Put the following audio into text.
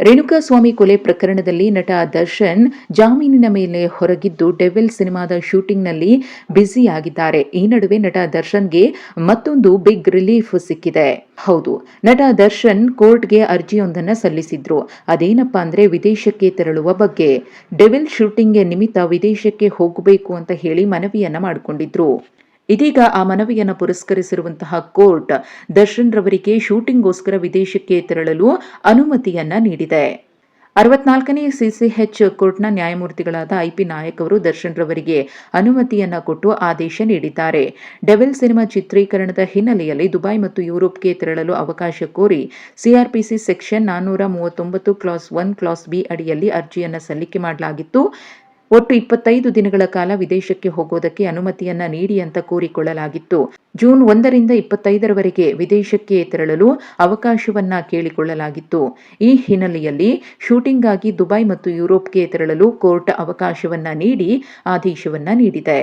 ರೇಣುಕಾಸ್ವಾಮಿ ಕೊಲೆ ಪ್ರಕರಣದಲ್ಲಿ ನಟ ದರ್ಶನ್ ಜಾಮೀನಿನ ಮೇಲೆ ಹೊರಗಿದ್ದು ಡೆವಿಲ್ ಸಿನಿಮಾದ ಶೂಟಿಂಗ್ನಲ್ಲಿ ಬ್ಯುಸಿಯಾಗಿದ್ದಾರೆ. ಈ ನಡುವೆ ನಟ ದರ್ಶನ್ಗೆ ಮತ್ತೊಂದು ಬಿಗ್ ರಿಲೀಫ್ ಸಿಕ್ಕಿದೆ. ಹೌದು, ನಟ ದರ್ಶನ್ ಕೋರ್ಟ್ಗೆ ಅರ್ಜಿಯೊಂದನ್ನು ಸಲ್ಲಿಸಿದ್ರು. ಅದೇನಪ್ಪ ಅಂದ್ರೆ ವಿದೇಶಕ್ಕೆ ತೆರಳುವ ಬಗ್ಗೆ. ಡೆವಿಲ್ ಶೂಟಿಂಗ್ಗೆ ನಿಮಿತ್ತ ವಿದೇಶಕ್ಕೆ ಹೋಗಬೇಕು ಅಂತ ಹೇಳಿ ಮನವಿಯನ್ನ ಮಾಡಿಕೊಂಡಿದ್ರು. ಇದೀಗ ಆ ಮನವಿಯನ್ನು ಪುರಸ್ಕರಿಸಿರುವಂತಹ ಕೋರ್ಟ್ ದರ್ಶನ್ ರವರಿಗೆ ಶೂಟಿಂಗ್ಗೋಸ್ಕರ ವಿದೇಶಕ್ಕೆ ತೆರಳಲು ಅನುಮತಿಯನ್ನ ನೀಡಿದೆ. ಅರವತ್ನಾಲ್ಕನೇ ಸಿಸಿಎಚ್ ಕೋರ್ಟ್ನ ನ್ಯಾಯಮೂರ್ತಿಗಳಾದ ಐಪಿ ನಾಯಕ್ ಅವರು ದರ್ಶನ್ ರವರಿಗೆ ಅನುಮತಿಯನ್ನ ಕೊಟ್ಟು ಆದೇಶ ನೀಡಿದ್ದಾರೆ. ಡೆವಿಲ್ ಸಿನಿಮಾ ಚಿತ್ರೀಕರಣದ ಹಿನ್ನೆಲೆಯಲ್ಲಿ ದುಬೈ ಮತ್ತು ಯುರೋಪ್ಗೆ ತೆರಳಲು ಅವಕಾಶ ಕೋರಿ ಸಿಆರ್ಪಿಸಿ ಸೆಕ್ಷನ್ ನಾನ್ನೂರ ಮೂವತ್ತೊಂಬತ್ತು ಕ್ಲಾಸ್ ಒನ್, ಕ್ಲಾಸ್ ಬಿ ಅಡಿಯಲ್ಲಿ ಅರ್ಜಿಯನ್ನು ಸಲ್ಲಿಕೆ ಮಾಡಲಾಗಿತ್ತು. ಒಟ್ಟು ಇಪ್ಪತ್ತೈದು ದಿನಗಳ ಕಾಲ ವಿದೇಶಕ್ಕೆ ಹೋಗೋದಕ್ಕೆ ಅನುಮತಿಯನ್ನ ನೀಡಿ ಅಂತ ಕೋರಿಕೊಳ್ಳಲಾಗಿತ್ತು. ಜೂನ್ ಒಂದರಿಂದ ಇಪ್ಪತ್ತೈದರವರೆಗೆ ವಿದೇಶಕ್ಕೆ ತೆರಳಲು ಅವಕಾಶವನ್ನ ಕೇಳಿಕೊಳ್ಳಲಾಗಿತ್ತು. ಈ ಹಿನ್ನೆಲೆಯಲ್ಲಿ ಶೂಟಿಂಗ್ಗಾಗಿ ದುಬೈ ಮತ್ತು ಯುರೋಪ್ಗೆ ತೆರಳಲು ಕೋರ್ಟ್ ಅವಕಾಶವನ್ನ ನೀಡಿ ಆದೇಶವನ್ನ ನೀಡಿದೆ.